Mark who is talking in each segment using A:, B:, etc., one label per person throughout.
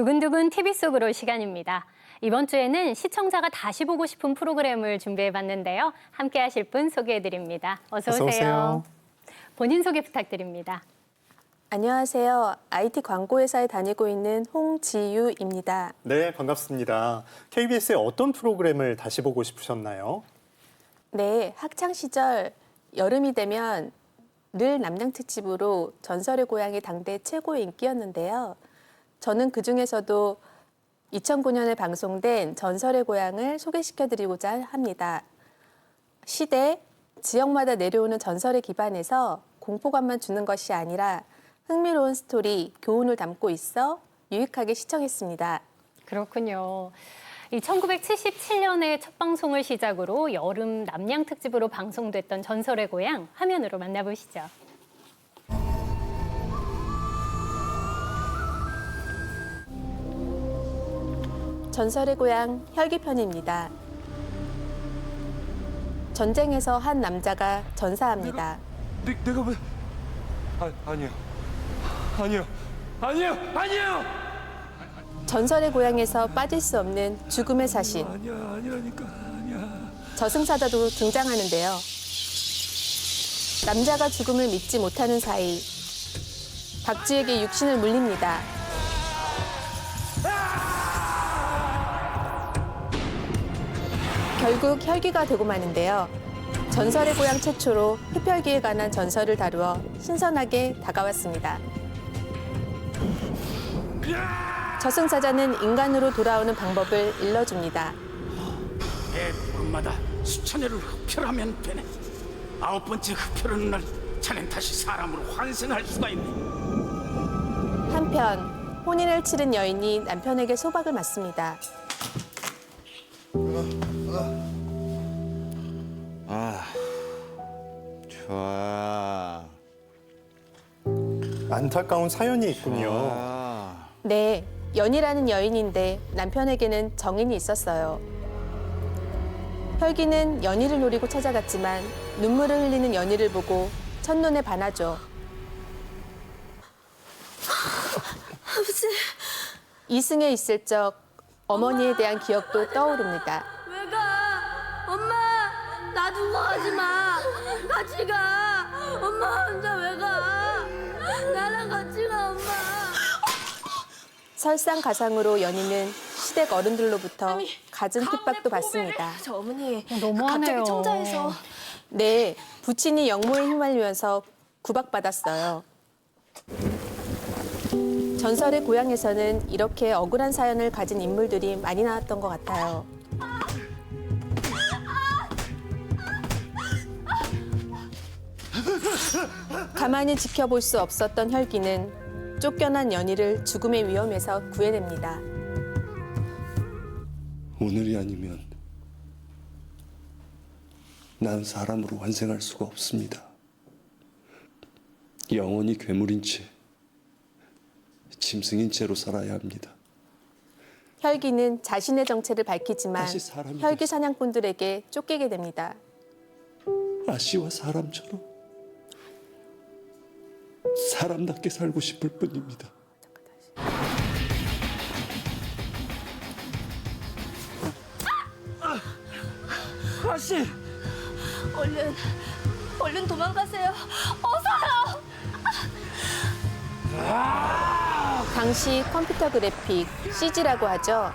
A: 두근두근 TV 속으로 시간입니다. 이번 주에는 시청자가 다시 보고 싶은 프로그램을 준비해 봤는데요. 함께 하실 분 소개해 드립니다. 어서 오세요.
B: 어서 오세요.
A: 본인 소개 부탁드립니다.
C: 안녕하세요. IT 광고회사에 다니고 있는 홍지유입니다.
B: 네, 반갑습니다. KBS의 어떤 프로그램을 다시 보고 싶으셨나요?
C: 네, 학창 시절 여름이 되면 늘 남양 특집으로 전설의 고향이 당대 최고의 인기였는데요. 저는 그 중에서도 2009년에 방송된 전설의 고향을 소개시켜 드리고자 합니다. 시대, 지역마다 내려오는 전설에 기반해서 공포감만 주는 것이 아니라 흥미로운 스토리, 교훈을 담고 있어 유익하게 시청했습니다.
A: 그렇군요. 이 1977년에 첫 방송을 시작으로 여름 남양 특집으로 방송됐던 전설의 고향 화면으로 만나보시죠.
C: 전설의 고향 혈기편입니다. 전쟁에서 한 남자가 전사합니다.
D: 내, 내가 왜? 아, 아니요. 아니요. 아니요. 아니요.
C: 전설의 고향에서 빠질 수 없는 죽음의 사신
D: 아니야. 아니라니까. 아니야.
C: 저승사자도 등장하는데요. 남자가 죽음을 믿지 못하는 사이 박쥐에게 육신을 물립니다. 결국 혈기가 되고 마는데요. 전설의 고향 최초로 흡혈귀에 관한 전설을 다루어 신선하게 다가왔습니다. 저승사자는 인간으로 돌아오는 방법을 일러줍니다.
E: 매 보름마다 수천 회를 흡혈하면 되네. 아홉 번째 흡혈하는 날 자넨 다시 사람으로 환생할 수가 있네.
C: 한편 혼인을 치른 여인이 남편에게 소박을 맞습니다.
F: 좋아.
B: 안타까운 사연이 있군요.
F: 아,
C: 네, 연이라는 여인인데 남편에게는 정인이 있었어요. 혈기는 연희를 노리고 찾아갔지만 눈물을 흘리는 연희를 보고 첫눈에 반하죠.
G: 아버지,
C: 이승에 있을 적 어머니에 대한 기억도 떠오릅니다.
G: 왜 가? 엄마, 나 두고 가지 마. 같이 가. 엄마 혼자 왜 가? 나랑 같이 가, 엄마.
C: 설상가상으로 연희는 시댁 어른들로부터 갖은 핍박도 받습니다.
G: 저 어머니,
A: 너무하네요.
G: 갑자기 청자에서
C: 네, 부친이 영모에 휘말리면서 구박받았어요. 전설의 고향에서는 이렇게 억울한 사연을 가진 인물들이 많이 나왔던 것 같아요. 가만히 지켜볼 수 없었던 혈기는 쫓겨난 연희를 죽음의 위험에서 구해냅니다.
D: 오늘이 아니면 난 사람으로 환생할 수가 없습니다. 영원히 괴물인 채, 짐승인 채로 살아야 합니다.
C: 혈기는 자신의 정체를 밝히지만 혈기. 사냥꾼들에게 쫓기게 됩니다.
D: 아씨와 사람처럼 사람답게 살고 싶을 뿐입니다. 아씨!
G: 얼른, 얼른 도망가세요. 어서요.
C: 당시 컴퓨터 그래픽 CG라고 하죠.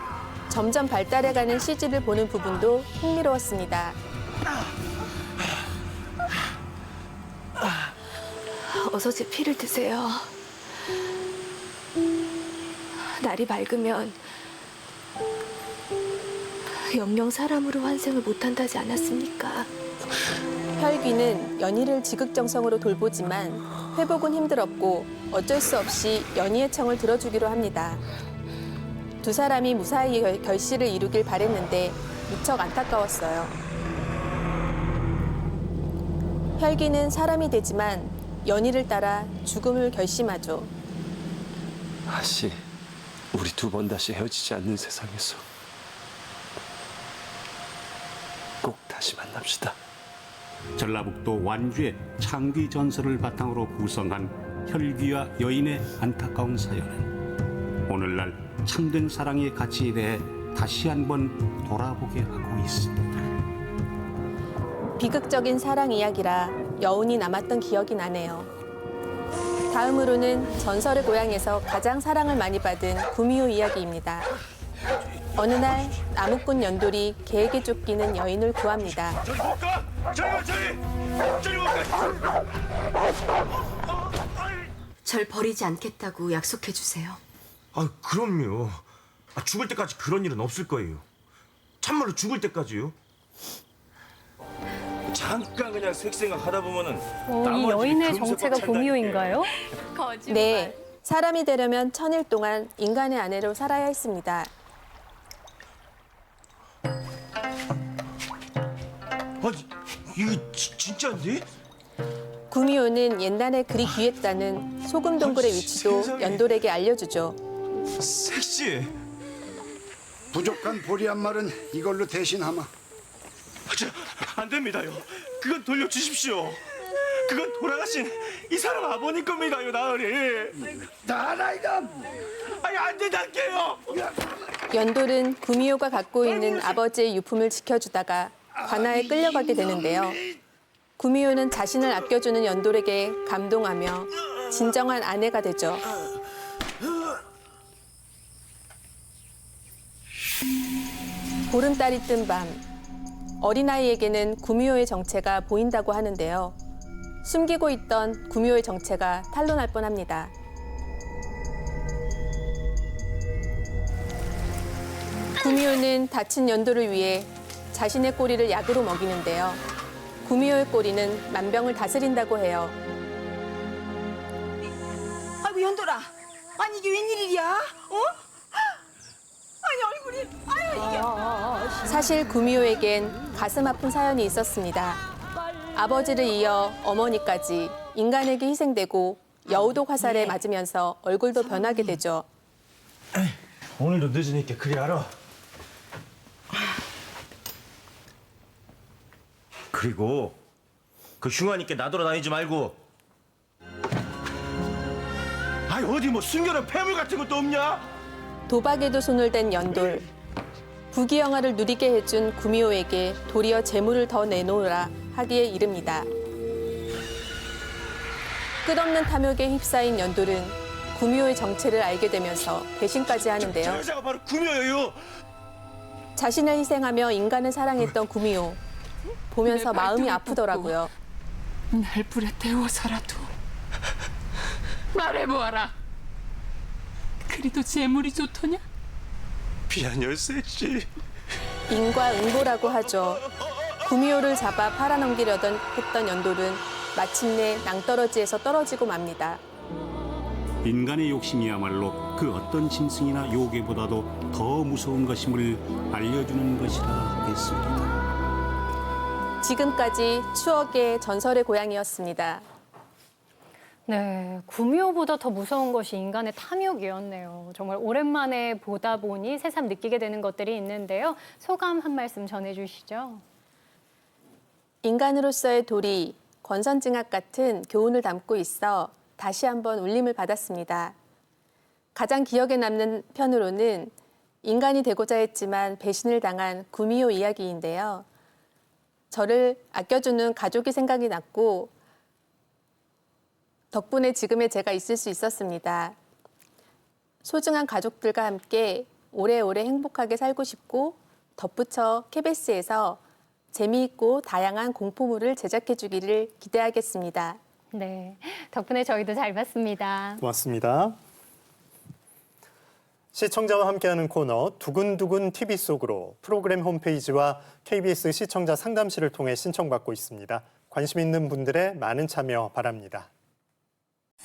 C: 점점 발달해가는 CG를 보는 부분도 흥미로웠습니다.
G: 제 피를 드세요. 날이 밝으면 영영 사람으로 환생을 못한다지 않았습니까?
C: 혈귀는 연희를 지극정성으로 돌보지만 회복은 힘들었고 어쩔 수 없이 연희의 청을 들어주기로 합니다. 두 사람이 무사히 결- 결실을 이루길 바랬는데 무척 안타까웠어요. 혈귀는 사람이 되지만 연희를 따라 죽음을 결심하죠.
D: 아씨, 우리 두 번 다시 헤어지지 않는 세상에서 꼭 다시 만납시다.
E: 전라북도 완주의 창귀 전설을 바탕으로 구성한 혈귀와 여인의 안타까운 사연은 오늘날 참된 사랑의 가치에 대해 다시 한번 돌아보게 하고 있습니다.
C: 비극적인 사랑 이야기라 여운이 남았던 기억이 나네요. 다음으로는 전설의 고향에서 가장 사랑을 많이 받은 구미호 이야기입니다. 어느 날 나무꾼 연돌이 개에게 쫓기는 여인을 구합니다.
H: 절 버리지 않겠다고 약속해 주세요.
I: 아, 그럼요. 아, 죽을 때까지 그런 일은 없을 거예요. 참말로 죽을 때까지요.
D: 잠깐 그냥 색생각 하다 보면은
A: 어, 이 여인의 정체가
D: 꽉 찬다니까.
A: 구미호인가요?
C: 네, 사람이 되려면 천일 동안 인간의 아내로 살아야 했습니다.
I: 아, 지, 진짜인데?
C: 구미호는 옛날에 그리 귀했다는 소금 동굴의 위치도. 연돌에게 알려주죠.
I: 섹시.
J: 부족한 보리 한 말은 이걸로 대신하마.
I: 아, 저, 안 됩니다요. 그건 돌려주십시오. 그건 돌아가신 이 사람 아버님 겁니다요, 나으리.
J: 나라이다.
I: 아니, 안 된다게요.
C: 연돌은 구미호가 갖고 있는 아버지의 유품을 지켜주다가 관아에 끌려가게 되는데요. 구미호는 자신을 아껴주는 연돌에게 감동하며 진정한 아내가 되죠. 보름달이 뜬 밤, 어린아이에게는 구미호의 정체가 보인다고 하는데요. 숨기고 있던 구미호의 정체가 탄로날 뻔합니다. 구미호는 다친 연도를 위해 자신의 꼬리를 약으로 먹이는데요. 구미호의 꼬리는 만병을 다스린다고 해요.
G: 아이고 연돌아 아니 이게 웬일이야 어? 아니 얼굴이 아유 이게
C: 사실 구미호에겐 가슴 아픈 사연이 있었습니다. 아버지를 이어 어머니까지 인간에게 희생되고 여우독 화살에 맞으면서 얼굴도 변하게 되죠.
I: 오늘도 늦으니까 그리 알아. 그리고 그 흉하니까 나돌아다니지 말고. 아니 어디 뭐 숨겨놓은 폐물 같은 것도 없냐?
C: 도박에도 손을 댄 연돌. 부귀영화를 누리게 해준 구미호에게 도리어 재물을 더 내놓으라 하기에 이릅니다. 끝없는 탐욕에 휩싸인 연돌은 구미호의 정체를 알게 되면서 배신까지
I: 저
C: 하는데요.
I: 여자가 바로 구미호예요.
C: 자신을 희생하며 인간을 사랑했던 구미호. 보면서 마음이 아프더라고요.
H: 날 불에 태워서라도 말해보아라. 그리도 재물이 좋더냐?
I: 미안해요, 섹시.
C: 인과 응보라고 하죠. 구미호를 잡아 팔아넘기려던 했던 연돌은 마침내 낭떠러지에서 떨어지고 맙니다.
E: 인간의 욕심이야말로 그 어떤 짐승이나 요괴보다도 더 무서운 것임을 알려주는 것이라 하겠습니다.
C: 지금까지 추억의 전설의 고향이었습니다.
A: 네, 구미호보다 더 무서운 것이 인간의 탐욕이었네요. 정말 오랜만에 보다 보니 새삼 느끼게 되는 것들이 있는데요. 소감 한 말씀 전해주시죠.
C: 인간으로서의 도리, 권선징악 같은 교훈을 담고 있어 다시 한번 울림을 받았습니다. 가장 기억에 남는 편으로는 인간이 되고자 했지만 배신을 당한 구미호 이야기인데요. 저를 아껴주는 가족이 생각이 났고 덕분에 지금의 제가 있을 수 있었습니다. 소중한 가족들과 함께 오래오래 행복하게 살고 싶고 덧붙여 KBS에서 재미있고 다양한 공포물을 제작해 주기를 기대하겠습니다.
A: 네, 덕분에 저희도 잘 봤습니다.
B: 고맙습니다. 시청자와 함께하는 코너 두근두근 TV 속으로 프로그램 홈페이지와 KBS 시청자 상담실을 통해 신청받고 있습니다. 관심 있는 분들의 많은 참여 바랍니다.